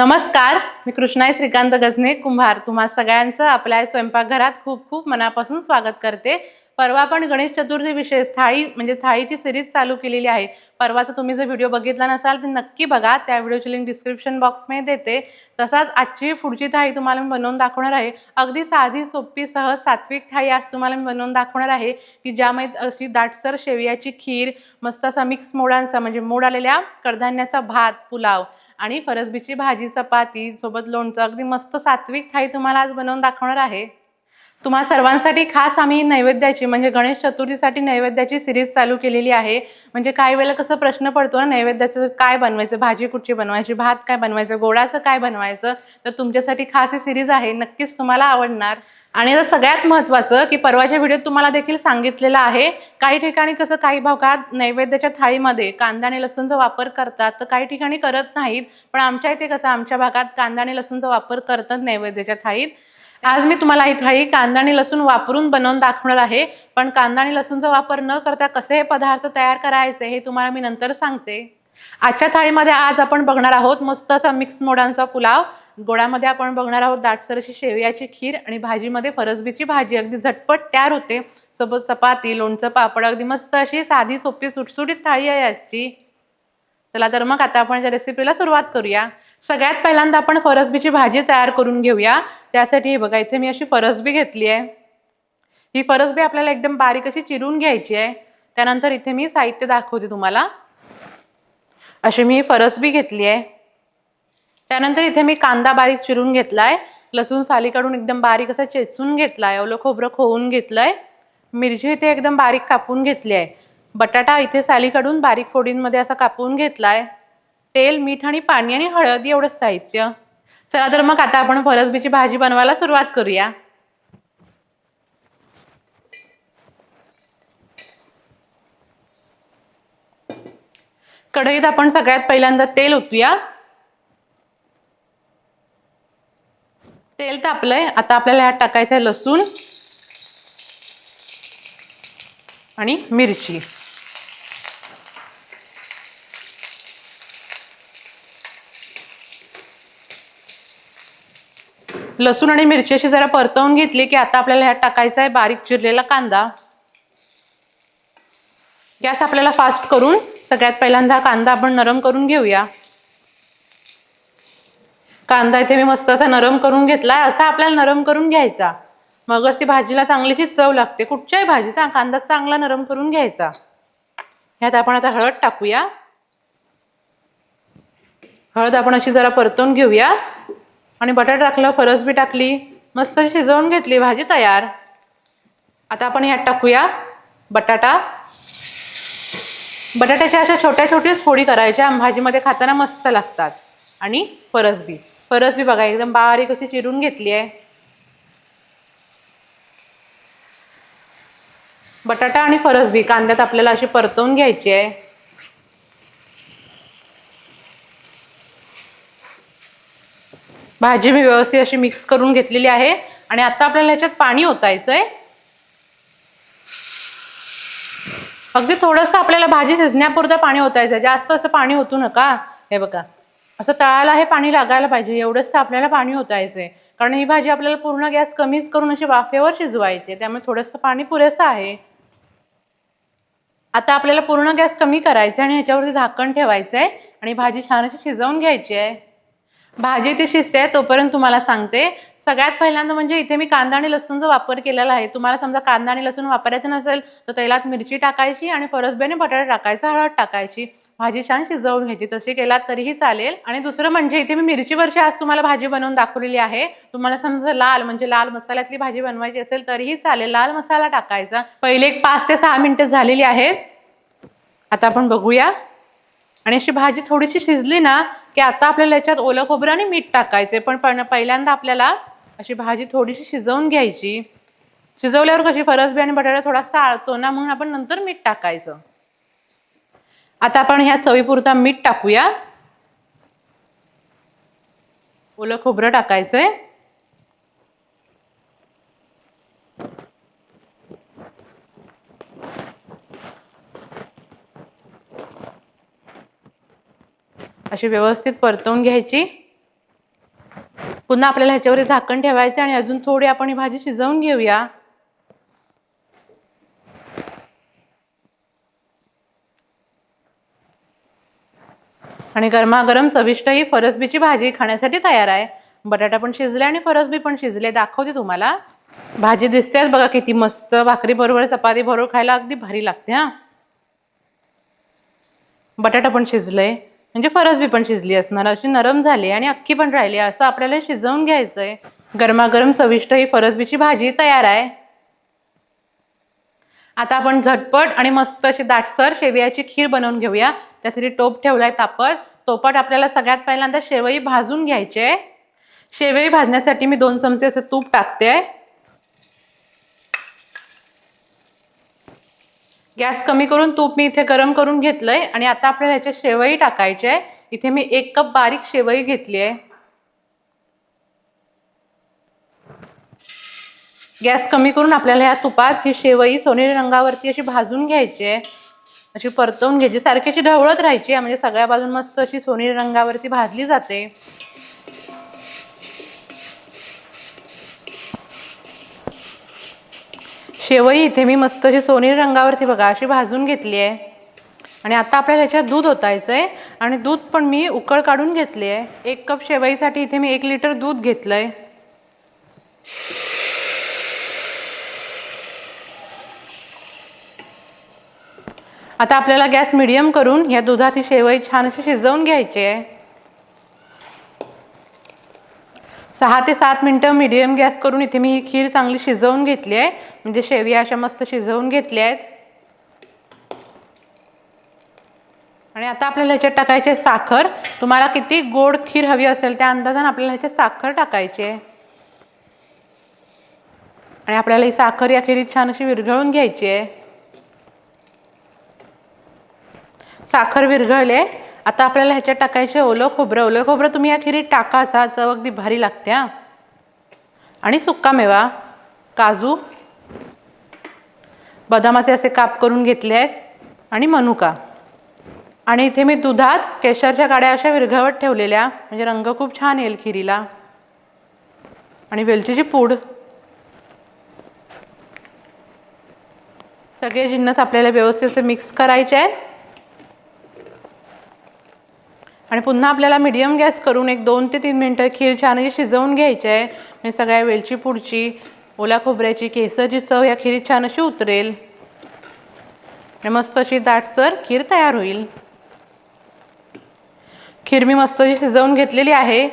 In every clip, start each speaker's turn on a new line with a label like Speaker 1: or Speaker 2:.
Speaker 1: नमस्कार मी कृष्णाई श्रीकांत गजने कुंभार. तुम्हा सगळ्यांचं आपल्या स्वयंपाकघरात खूप खूप मनापासून स्वागत करते. परवा पण गणेश चतुर्थी विशेष थाळी म्हणजे थाळीची सिरीज चालू केलेली आहे. परवाचा तुम्ही जर व्हिडिओ बघितला नसाल तर नक्की बघा. त्या व्हिडिओची लिंक डिस्क्रिप्शन बॉक्समध्ये देते. तसाच आजची पुढची थाळी तुम्हाला मी बनवून दाखवणार आहे. अगदी साधी सोपी सहज सात्विक थाळी आज तुम्हाला मी बनवून दाखवणार आहे की ज्यामध्ये अशी दाटसर शेवयाची खीर मस्त असा मिक्स मोडांचा म्हणजे मोड आलेल्या कडधान्याचा भात पुलाव आणि फरसबीची भाजी चपाती सोबत लोणचं. अगदी मस्त सात्विक थाळी तुम्हाला आज बनवून दाखवणार आहे. तुम्हा सर्वांसाठी खास आम्ही नैवेद्याची म्हणजे गणेश चतुर्थीसाठी नैवेद्याची सिरीज चालू केलेली आहे. म्हणजे काही वेळेला कसं प्रश्न पडतो ना नैवेद्याचं काय बनवायचं? भाजी कुठची बनवायची? भात काय बनवायचं? गोडाचं काय बनवायचं? तर तुमच्यासाठी खास ही सिरीज आहे नक्कीच तुम्हाला आवडणार. आणि आता सगळ्यात महत्त्वाचं की परवाच्या व्हिडिओत तुम्हाला देखील सांगितलेलं आहे काही ठिकाणी कसं काही भागात नैवेद्याच्या थाळीमध्ये कांदा आणि लसूणचा वापर करतात तर काही ठिकाणी करत नाहीत. पण आमच्या इथे कसं आमच्या भागात कांदा आणि लसूणचा वापर करतात नैवेद्याच्या थाळीत. आज मी तुम्हाला ही कांदा आणि लसूण वापरून बनवून दाखवणार आहे. पण कांदा आणि लसूणचा वापर न करता कसे हे पदार्थ तयार करायचे हे तुम्हाला मी नंतर सांगते. आजच्या थाळीमध्ये आज आपण बघणार आहोत मस्त असा मिक्स मोडांचा पुलाव. गोडामध्ये आपण बघणार आहोत दाटसर अशी शेवयाची खीर आणि भाजीमध्ये फरसबीची भाजी. अगदी झटपट तयार होते. सोबत चपाती लोणचं पापड अगदी मस्त अशी साधी सोपी सुटसुटीत थाळी आहे याची चला तर मग आता आपण या रेसिपीला सुरुवात करूया. सगळ्यात पहिल्यांदा आपण फरसबीची भाजी तयार करून घेऊया. त्यासाठी बघा इथे मी अशी फरसबी घेतली आहे. ही फरसबी आपल्याला एकदम बारीक अशी चिरून घ्यायची आहे. त्यानंतर इथे मी साहित्य दाखवते तुम्हाला. अशी मी फरसबी घेतली आहे. त्यानंतर इथे मी कांदा बारीक चिरून घेतलाय. लसूण साली काढून एकदम बारीक असं चेचून घेतलाय. ओलं खोबरं खोवून घेतलंय. मिरची इथे एकदम बारीक कापून घेतली आहे. बटाटा इथे सालीकडून काढून बारीक फोडींमध्ये असा कापून घेतलाय. तेल मीठ आणि पाणी आणि हळद एवढंच साहित्य. चला तर मग आता आपण फरसबीची भाजी बनवायला सुरुवात करूया. कढईत आपण सगळ्यात पहिल्यांदा तेल ओतूया. तेल तापलंय. आता आपल्याला ह्यात टाकायचं आहे लसूण आणि मिरची. लसूण आणि मिरची अशी जरा परतवून घेतली की आता आपल्याला ह्यात टाकायचा आहे बारीक चिरलेला कांदा. गॅस आपल्याला फास्ट करून सगळ्यात पहिल्यांदा हा कांदा आपण नरम करून घेऊया. कांदा इथे मी मस्त असा नरम करून घेतला असा आपल्याला नरम करून घ्यायचा. मगच ती भाजीला चांगलीशी चव लागते. कुठच्याही भाजीचा कांदा चांगला नरम करून घ्यायचा. ह्यात आपण आता हळद टाकूया. हळद आपण अशी जरा परतून घेऊया. आणि बटाटा टाकलं फरसबी टाकली मस्त शिजवून घेतली भाजी तयार. आता आपण ह्यात टाकूया बटाटा. बटाट्याच्या अशा छोट्या छोट्याच फोडी करायच्या भाजीमध्ये खाताना मस्त लागतात. आणि फरसबी फरसबी बघा एकदम बारीक अशी चिरून घेतली आहे. बटाटा आणि फरसबी कांद्यात आपल्याला अशी परतवून घ्यायची आहे. भाजी मी व्यवस्थित अशी मिक्स करून घेतलेली आहे आणि आता आपल्याला ह्याच्यात पाणी ओतायचं आहे अगदी थोडंसं आपल्याला भाजी शिजण्यापुरतं पाणी ओतायचं आहे जास्त असं पाणी ओतू नका. हे बघा. असं तळाला हे पाणी लागायला पाहिजे. एवढंच आपल्याला पाणी ओतायचं आहे कारण ही भाजी आपल्याला पूर्ण गॅस कमीच करून अशी वाफेवर शिजवायची. त्यामुळे थोडंसं पाणी पुरेसं आहे. आता आपल्याला पूर्ण गॅस कमी करायचा आणि ह्याच्यावरती झाकण ठेवायचं आहे आणि भाजी छान अशी शिजवून घ्यायची आहे. भाजी ती शिजते तोपर्यंत तुम्हाला सांगते. सगळ्यात पहिल्यांदा म्हणजे इथे मी कांदा आणि लसूणचा वापर केलेला आहे. तुम्हाला समजा कांदा आणि लसूण वापरायचं नसेल तर तेलात मिरची टाकायची आणि फरसबी बटाटा टाकायचा हळद टाकायची. भाजी छान शिजवून घ्यायची. तशी केलात तरीही चालेल. आणि दुसरं म्हणजे इथे मी मिरचीवरची आज तुम्हाला भाजी बनवून दाखवलेली आहे. तुम्हाला समजा लाल म्हणजे लाल मसाल्यातली भाजी बनवायची असेल तरीही चालेल. लाल मसाला टाकायचा. पहिले एक पाच ते सहा मिनिटं झालेली आहेत. आता आपण बघूया. आणि अशी भाजी थोडीशी शिजली ना की आता आपल्याला याच्यात ओलं खोबरं आणि मीठ टाकायचे पण पहिल्यांदा आपल्याला अशी भाजी थोडीशी शिजवून घ्यायची. शिजवल्यावर कशी फरसबी आणि बटाटा थोडासा आळतो ना म्हणून आपण नंतर मीठ टाकायचं. आता आपण ह्या चवीपुरता मीठ टाकूया. ओलं खोबरं टाकायचंय. अशी व्यवस्थित परतवून घ्यायची. पुन्हा आपल्याला ह्याच्यावर झाकण ठेवायचं आणि अजून थोडी आपण ही भाजी शिजवून घेऊया. आणि गरमागरम चविष्ट ही फरसबीची भाजी खाण्यासाठी तयार आहे. बटाटा पण शिजले आणि फरसबी पण शिजले. दाखवते तुम्हाला. भाजी दिसतेच बघा किती मस्त. भाकरी बरोबर चपाती बरोबर खायला अगदी भारी लागते हा. बटाटा पण शिजलंय म्हणजे फरसबी पण शिजली असणार अशी नरम झाली आणि अख्खी पण राहिली. असं आपल्याला शिजवून घ्यायचंय. गरमागरम चविष्ट ही फरसबीची भाजी तयार आहे. आता आपण झटपट आणि मस्त अशी दाटसर शेवयाची खीर बनवून घेऊया. त्यासाठी टोप ठेवलाय तापत. तोपट आपल्याला सगळ्यात पहिल्यांदा शेवई भाजून घ्यायचे. शेवई भाजण्यासाठी मी दोन चमचे असं तूप टाकते. गॅस कमी करून तूप मी इथे गरम करून घेतलंय आणि आता आपल्याला ह्याच्या शेवई टाकायची आहे. इथे मी एक कप बारीक शेवई घेतली आहे. गॅस कमी करून आपल्याला ह्या तुपात ही शेवई सोनेरी रंगावरती अशी भाजून घ्यायची आहे. अशी परतवून घ्यायची. सारखी अशी ढवळत राहायची म्हणजे सगळ्या बाजून मस्त अशी सोनेरी रंगावरती भाजली जाते. शेवई इथे मी मस्त अशी सोनेरी रंगावरती बघा अशी भाजून घेतली आहे. आणि आता आपल्याला ह्याच्यात दूध ओतायचं आहे आणि दूध पण मी उकळ काढून घेतली आहे. एक कप शेवईसाठी इथे मी एक लिटर दूध घेतलं आहे आता आपल्याला गॅस मिडियम करून या दुधात ही शेवई छान अशी शिजवून घ्यायची आहे. सहा ते सात मिनटं मिडियम गॅस करून इथे मी ही खीर चांगली शिजवून घेतली आहे. म्हणजे शेवया अशा मस्त शिजवून घेतल्या आहेत. आणि आता आपल्याला ह्याच्यात टाकायची आहे साखर. तुम्हाला किती गोड खीर हवी असेल त्या अंदाजाने आपल्याला ह्याच्यात साखर टाकायची आहे. आणि आपल्याला ही साखर या खिरीत छान अशी विरघळून घ्यायची आहे. साखर विरघळले. आता आपल्याला ह्याच्यात टाकायचे ओलं खोबरं. ओलं खोबरं तुम्ही या खिरीत टाकाचा चव अगदी भारी लागते हा. आणि सुक्का मेवा काजू बदामाचे असे काप करून घेतले आहेत आणि मनुका. आणि इथे मी दुधात केशरच्या काड्या अशा विरघळवत ठेवलेल्या म्हणजे रंग खूप छान येईल खिरीला. आणि वेलचीची पूड. सगळे जिन्नस आपल्याला व्यवस्थित असे मिक्स करायचे आहेत. आणि पुन्हा आपल्याला मिडियम गॅस करून एक दोन ते तीन मिनटं खीर छान अशी शिजवून घ्यायची आहे म्हणजे सगळ्या वेलची पुडची ओल्या खोबऱ्याची केसरची चव या खिरीत छान अशी उतरेल. आणि मस्त अशी दाटसर खीर तयार होईल. खीर मी मस्त अशी शिजवून घेतलेली आहे.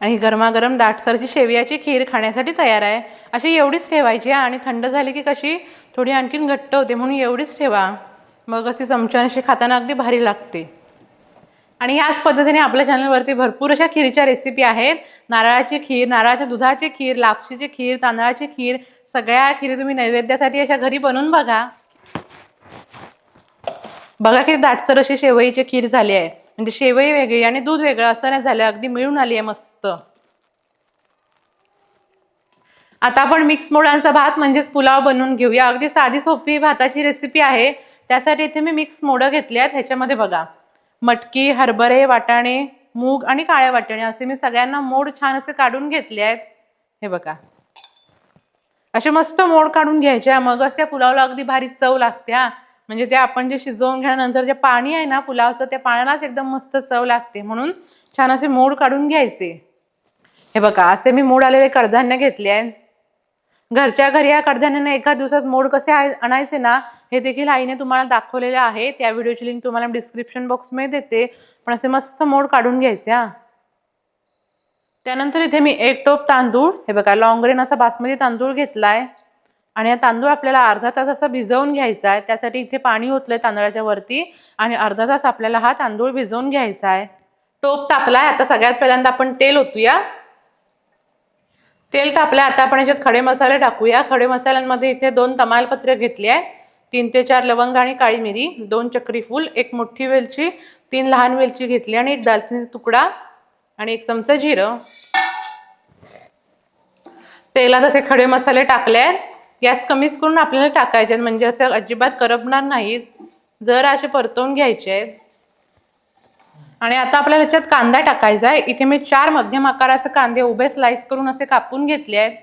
Speaker 1: आणि गरमागरम दाटसरची शेवयाची खीर खाण्यासाठी तयार आहे. अशी एवढीच ठेवायची आहे. आणि थंड झाली की कशी थोडी आणखीन घट्ट होते म्हणून एवढीच ठेवा. मगच ती चमच्याने अशी खाताना अगदी भारी लागते. आणि ह्याच पद्धतीने आपल्या चॅनलवरती भरपूर अशा खीरच्या रेसिपी आहेत. नारळाची खीर नारळाच्या दुधाची खीर लापशीची खीर तांदळाची खीर सगळ्या खीरी तुम्ही नैवेद्यासाठी अशा घरी बनवून बघा. बघा किती दाटसर अशी शेवईची खीर झाली आहे. म्हणजे शेवई वेगळी आणि दूध वेगळं असं नाही झालं अगदी मिळून आली आहे मस्त. आता आपण मिक्स मोडांचा भात म्हणजेच पुलाव बनवून घेऊया. अगदी साधी सोपी भाताची रेसिपी आहे. त्यासाठी इथे मी मिक्स मोडं घेतली आहेत ह्याच्यामध्ये बघा. मटकी हरभरे वाटाणे मूग आणि काळ्या वाटाणे असे मी सगळ्यांना मोड छान असे काढून घेतले आहेत. हे बघा. असे मस्त मोड काढून घ्यायचे. मगच त्या पुलावला अगदी भारी चव लागते हा. म्हणजे ते आपण जे शिजवून घेण्यानंतर जे पाणी आहे ना पुलावचं त्या पाण्यालाच एकदम मस्त चव लागते. म्हणून छान असे मोड काढून घ्यायचे. हे बघा असे मी मोड आलेले कडधान्य घेतले आहेत. घरच्या घरी या कडधान्यांना एका दिवसात मोड कसे आणायचे ना हे देखील आईने तुम्हाला दाखवलेले आहे. त्या व्हिडिओची लिंक तुम्हाला डिस्क्रिप्शन बॉक्समध्ये देते. पण असे मस्त मोड काढून घ्यायचे हा. त्यानंतर इथे मी एक टोप तांदूळ हे बघा लॉंगरेन असा बासमती तांदूळ घेतलाय. आणि हा तांदूळ आपल्याला अर्धा तास असा भिजवून घ्यायचा आहे. त्यासाठी इथे पाणी ओतलंय तांदळाच्या वरती आणि अर्धा तास आपल्याला हा तांदूळ भिजवून घ्यायचा आहे. टोप तापलाय. आता सगळ्यात पहिल्यांदा आपण तेल ओतूया. तेल तापलं आता आपण याच्यात खडे मसाले टाकूया. खडे मसाल्यांमध्ये इथे दोन तमालपत्र घेतली आहे. तीन ते चार लवंग आणि काळी मिरी दोन चक्रीफूल एक मोठी वेलची तीन लहान वेलची घेतली आणि एक दालचिनीचा तुकडा आणि एक चमचा जिरं. तेलात असे खडे मसाले टाकले आहेत. गॅस कमीच करून आपल्याला टाकायचे आहेत. म्हणजे असे अजिबात करपणार नाहीत. जर असे परतवून घ्यायचे आहेत. आणि आता आपल्याला ह्याच्यात कांदा टाकायचा आहे. इथे मी चार मध्यम आकाराचे कांदे उभे स्लाइस करून असे कापून घेतले आहेत.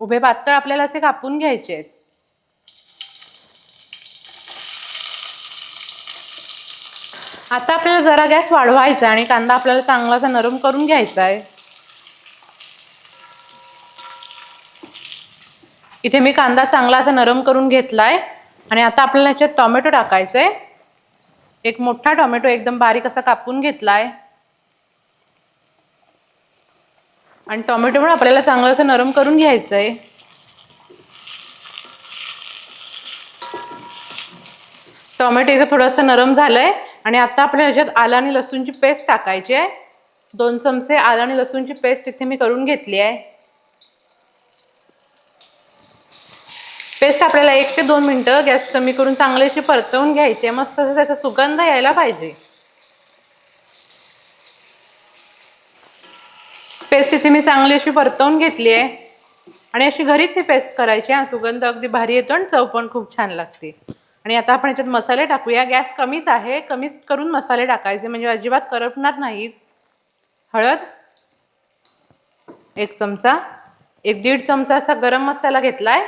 Speaker 1: उभे पातळ आपल्याला असे कापून घ्यायचे आहेत. आता आपल्याला जरा गॅस वाढवायचा आहे आणि कांदा आपल्याला चांगलासा नरम करून घ्यायचा आहे. इथे मी कांदा चांगला असा नरम करून घेतलाय. आणि आता आपल्याला ह्याच्यात टोमॅटो आहे एक मोठा टोमॅटो एकदम बारीक असा कापून घेतलाय. आणि टोमॅटो पण आपल्याला चांगलं असं नरम करून घ्यायचंय. टोमॅटो इथं थोडंसं नरम झालंय आणि आता आपल्या ह्याच्यात आलं आणि लसूणची पेस्ट टाकायची आहे. दोन चमचे आलं आणि लसूणची पेस्ट इथे मी करून घेतली आहे. पेस्ट आपल्याला एक ते दोन मिनटं गॅस कमी करून चांगली अशी परतवून घ्यायची. आहे मस्त असं त्याचा सुगंध यायला पाहिजे. पेस्ट इथे मी चांगली अशी परतवून घेतली आहे. आणि अशी घरीच ही पेस्ट करायची हा सुगंध अगदी भारी येतो आणि चव पण खूप छान लागते. आणि आता आपण याच्यात मसाले टाकूया. गॅस कमीच आहे. कमीच करून मसाले टाकायचे. म्हणजे अजिबात करपणार नाहीत. हळद एक चमचा एक दीड चमचा असा गरम मसाला घेतलाय.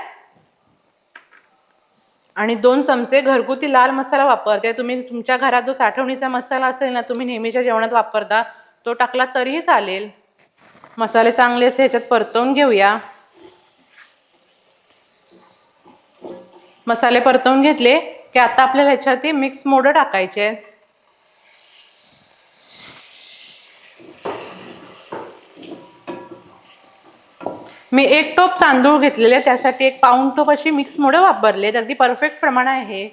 Speaker 1: आणि दोन चमचे घरगुती लाल मसाला वापरते. तुम्ही तुमच्या घरात जो साठवणीचा मसाला असेल ना तुम्ही नेहमीच्या जेवणात वापरता तो टाकला तरीही चालेल. मसाले चांगले असे ह्याच्यात परतवून घेऊया. मसाले परतवून घेतले की आता आपल्याला ह्याच्यात मिक्स मोड टाकायचे आहेत. मी एक टोप तांदूळ घेतलेले त्यासाठी एक पाऊण टोप अशी मिक्स मोडं वापरले. अगदी परफेक्ट प्रमाण आहे.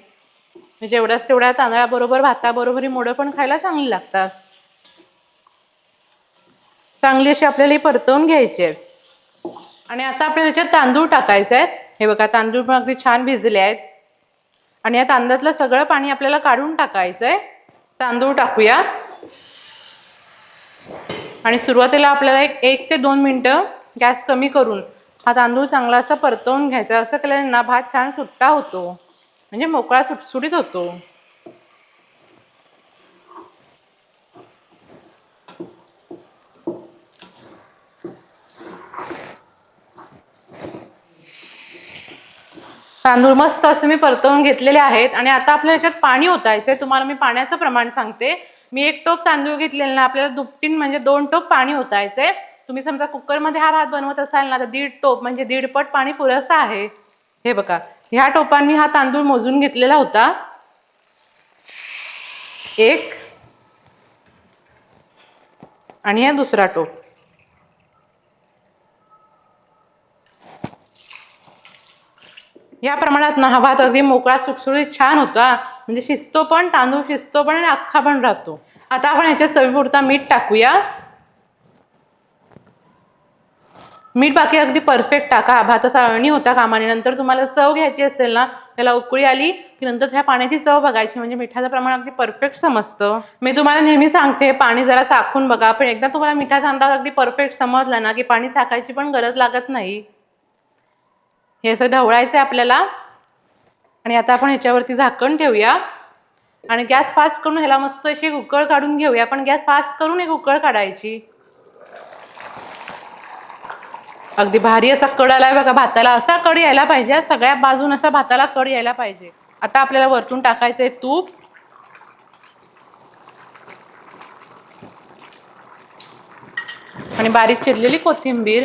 Speaker 1: म्हणजे जेवढ्याच तेवढ्या तांदळाबरोबर भाताबरोबर ही मोडं पण खायला चांगली लागतात. चांगली अशी आपल्याला ही परतवून घ्यायची आहेत आणि आता आपल्याला त्याच्यात तांदूळ टाकायचे आहेत. हे बघा तांदूळ पण अगदी छान भिजले आहेत. आणि या तांदळातलं सगळं पाणी आपल्याला काढून टाकायचं आहे. तांदूळ टाकूया. आणि सुरुवातीला आपल्याला एक एक ते दोन मिनटं गॅस कमी करून हा तांदूळ चांगला असा परतवून घ्यायचा असं केल्याने ना भात छान सुट्टा होतो. म्हणजे मोकळा सुटसुटीत होतो. तांदूळ मस्त असे मी परतवून घेतलेले आहेत आणि आता आपल्या ह्याच्यात पाणी ओतायचंय. तुम्हाला मी पाण्याचं प्रमाण सांगते. मी एक टोप तांदूळ घेतलेले ना आपल्याला दुपटीन म्हणजे दोन टोप पाणी ओतायचंय. तुम्ही समजा कुकरमध्ये हा भात बनवत असाल ना तर दीड टोप म्हणजे दीड पट पाणी पुरेसं आहे. हे बघा ह्या टोपांनी हा तांदूळ मोजून घेतलेला होता. एक. आणि हा दुसरा टोप. या प्रमाणात ना हा भात अगदी मोकळा सुटसुटीत छान होता. म्हणजे शिजतो पण तांदूळ शिजतो पण आणि अख्खा पण राहतो. आता आपण ह्याच्यात चवीपुरता मीठ टाकूया. मीठ बाकी अगदी परफेक्ट टाका. भात असा अळणी होता कामाने. नंतर तुम्हाला चव घ्यायची असेल ना त्याला उकळी आली की नंतर त्या पाण्याची चव बघायची. म्हणजे मिठाचं प्रमाण अगदी परफेक्ट समजतं. मी तुम्हाला नेहमी सांगते पाणी जरा चाखून बघा. पण एकदा तुम्हाला मिठाचा अंदाज अगदी परफेक्ट समजला ना की पाणी चाकायची पण गरज लागत नाही. हे असं ढवळायचं आहे आपल्याला. आणि आता आपण ह्याच्यावरती झाकण ठेवूया. आणि गॅस फास्ट करून ह्याला मस्त अशी उकळ काढून घेऊया. पण गॅस फास्ट करून एक उकळ काढायची. अगदी भारी असा कड आलाय बघा भाताला असा कड यायला पाहिजे सगळ्या बाजून असा भाताला कड यायला पाहिजे. आता आपल्याला वरतून टाकायचंय तूप. आणि बारीक चिरलेली कोथिंबीर.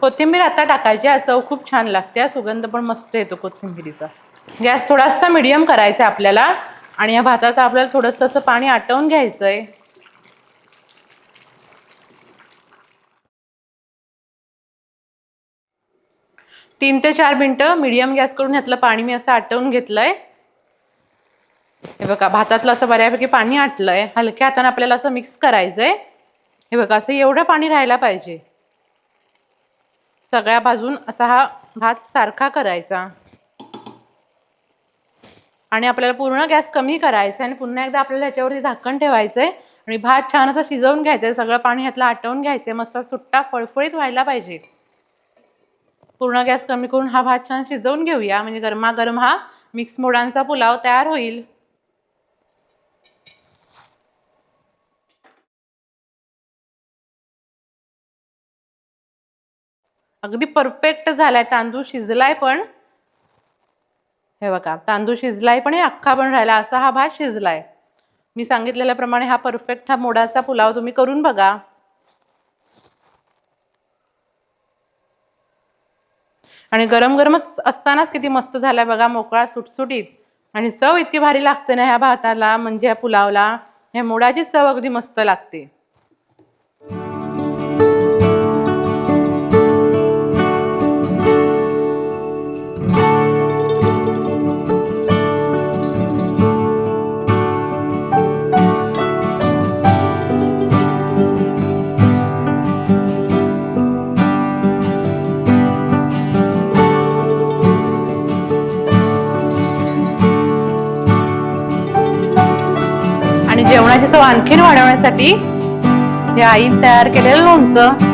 Speaker 1: कोथिंबीर आता टाकायची आहे चव खूप छान लागते सुगंध पण मस्त येतो कोथिंबीरीचा. गॅस थोडासा मिडियम करायचा आहे आपल्याला आणि या भाताचं आपल्याला थोडंसं असं पाणी आटवून घ्यायचं आहे तीन ते चार मिनटं मिडियम गॅस करून ह्यातलं पाणी मी असं आटवून घेतलंय. हे बघा भातातलं असं बऱ्यापैकी पाणी आटलंय. हलक्या हाताने आपल्याला असं मिक्स करायचंय. हे बघा असं एवढं पाणी राहायला पाहिजे. सगळ्या बाजून असा हा भात सारखा करायचा. आणि आपल्याला पूर्ण गॅस कमी करायचा आणि पुन्हा एकदा आपल्याला ह्याच्यावरती झाकण ठेवायचंय. आणि भात छान असं शिजवून घ्यायचंय. सगळं पाणी ह्यातलं आटवून घ्यायचंय. मस्त सुट्टा फळफळीत व्हायला पाहिजे. पूर्ण गॅस कमी करून हा भात छान शिजवून घेऊया. म्हणजे गरमागरम हा मिक्स मोडांचा पुलाव तयार होईल. अगदी परफेक्ट झालाय. तांदूळ शिजलाय पण. हे बघा तांदूळ शिजलाय पण हे अख्खा पण राहिला असा हा भात शिजलाय. मी सांगितलेल्याप्रमाणे हा परफेक्ट हा मोडाचा पुलाव तुम्ही करून बघा. आणि गरम गरमच असतानाच किती मस्त झालाय बघा मोकळा सुटसुटीत. आणि चव इतकी भारी लागते ना ह्या भाताला म्हणजे ह्या पुलावला. ह्या मुळाची चव अगदी मस्त लागते. चव आणखीन वाढवण्यासाठी हे आई तयार केलेलं लोणचं.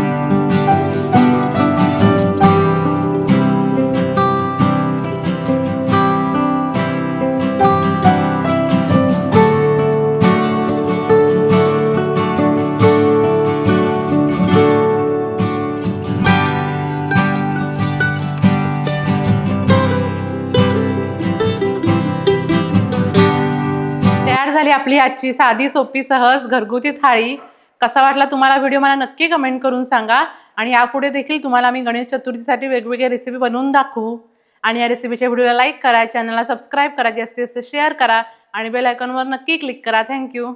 Speaker 1: आपली आजची साधी सोपी सहज घरगुती थाळी. कसा वाटला तुम्हाला व्हिडिओ? मला नक्की कमेंट करून सांगा. आणि यापुढे देखील तुम्हाला मी गणेश चतुर्थीसाठी वेगवेगळ्या रेसिपी बनवून दाखवू. आणि या रेसिपीच्या व्हिडिओला लाईक करा चॅनलला सबस्क्राईब करा जास्तीत जास्त शेअर करा. आणि बेल आयकॉनवर नक्की क्लिक करा. थँक्यू